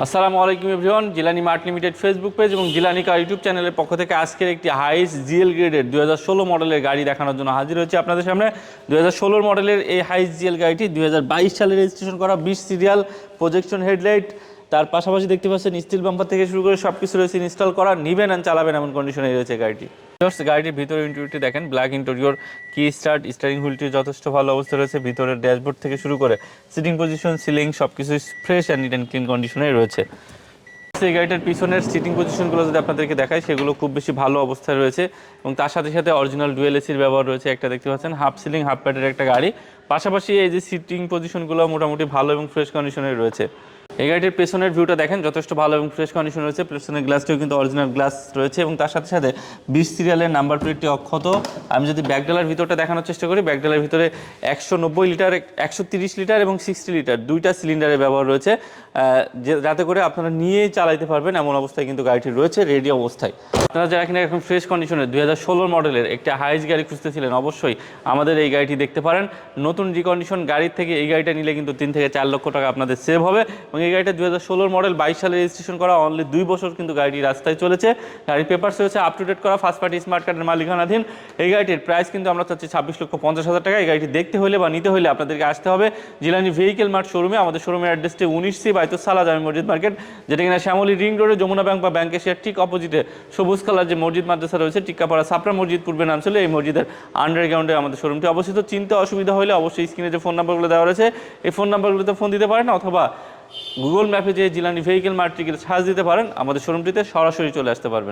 আসসালামু আলাইকুম everyone, Jilani mart limited Facebook page এবং জিলানি কার ইউটিউব চ্যানেলের পক্ষ থেকে আজকের একটি হাইস জিএল গ্রেডের দু হাজার ষোলো মডেলের গাড়ি দেখানোর জন্য হাজির হয়েছে আপনাদের সামনে। দু মডেলের এই হাইস জিএল গাড়িটি দু হাজার বাইশ সালে রেজিস্ট্রেশন করা, বিশ সিরিয়াল প্রজেকশন হেডলাইট তার পাশাপাশি দেখতে পাচ্ছেন স্টিল বাম্পার থেকে শুরু করে সব কিছু রয়েছে ইনস্টল করা, নিবেন অ্যান্ড চালাবেন এমন কন্ডিশনে রয়েছে গাড়িটি। জাস্ট গাড়িটির ভিতরে ইন্টেরিয়রটি দেখেন ব্ল্যাক ইন্টেরিয়র কি স্টার্ট স্টারিং হুইলটি যথেষ্ট ভালো অবস্থা রয়েছে, ভিতরের ড্যাশবোর্ড থেকে শুরু করে সিটিং পজিশন সিলিং সব কিছু fresh and neat and clean কন্ডিশনে রয়েছে। এই গাড়িটার পিছনের সিটিং পজিশনগুলো যদি আপনাদেরকে দেখায় সেগুলো খুব বেশি ভালো অবস্থায় রয়েছে এবং তার সাথে সাথে অরিজিনাল ডুয়েল এসির ব্যবহার রয়েছে, একটা দেখতে পাচ্ছেন হাফ সিলিং হাফ প্যাডের একটা গাড়ি। পাশাপাশি এই যে সিটিং পজিশনগুলো মোটামুটি ভালো এবং ফ্রেশ কন্ডিশনে রয়েছে। এই গাড়িটির পেছনের ভিউটা দেখেন, যথেষ্ট ভালো এবং ফ্রেশ কন্ডিশন রয়েছে। পেছনের গ্লাসটিও কিন্তু অরিজিনাল গ্লাস রয়েছে এবং তার সাথে সাথে বিশ সিরিয়ালের নাম্বার প্লেটটি অক্ষত। আমি যদি ব্যাকডালার ভিতরটা দেখানোর চেষ্টা করি ব্যাকডালার ভিতরে একশো নব্বই লিটার একশো তিরিশ লিটার এবং সিক্সটি লিটার দুইটা সিলিন্ডারের ব্যবহার রয়েছে। যাতে করে আপনারা নিয়েই চালাইতে পারবেন এমন অবস্থায় কিন্তু গাড়িটি রয়েছে রেডি অবস্থায়। আপনারা যারা এখানে এখন ফ্রেশ কন্ডিশনের দুই হাজার ষোলোর মডেলের একটা হাইস গাড়ি খুঁজতেছিলেন, অবশ্যই আমাদের এই গাড়িটি দেখতে পারেন। নতুন রিকন্ডিশন গাড়ির থেকে এই গাড়িটা নিলে কিন্তু তিন থেকে চার লক্ষ টাকা আপনাদের সেভ হবে এবং এই গাড়িটা দু হাজার মডেল, বাইশ সালে রেজিস্ট্রেশন করা অনলি দুই বছর কিন্তু গাড়িটি রাস্তায় চলেছে। গাড়ির পেপারস হচ্ছে আপ টু ডেট করা ফার্স্ট পার্টি স্মার্ট কার্ডের মালিকানাধীন। এই গাড়িটির প্রাইস কিন্তু আমরা চাচ্ছি ছাব্বিশ লক্ষ পঞ্চাশ হাজার টাকা। এই গাড়িটি দেখতে হলে বা নিতে হলে আপনাদেরকে আসতে হবে জিলানি ভেহিকেল মার্ট শোরুমে আমাদের শোরুমের অ্যাড্রেসটি উনিশ সি বাইতুল সালা জামি মসজিদ মার্কেট যেটা কিনা শ্যামলী রিং রোডে, যমুনা ব্যাংক বা ব্যাংক এশিয়ার ঠিক অপোজিটে সবুজ কালার যে মসজিদ মাদ্রাসা রয়েছে, টিক্কাপাড়া সাপড়া মসজিদ পূর্বে নাম ছিল। এই মসজিদের আন্ডারগ্রাউন্ডে আমাদের শোরুমটি অবস্থিত। চিনতে অসুবিধা হলে অবশ্যই স্ক্রিনে যে ফোন নাম্বারগুলো দেওয়া রয়েছে, এই ফোন নাম্বারগুলোতে ফোন দিতে পারেন অথবা গুগল ম্যাপে যে জিলানি ভেহিকেল মার্টটিকে সার্চ দিতে পারেন, আমাদের শোরুমটিতে সরাসরি চলে আসতে পারবেন।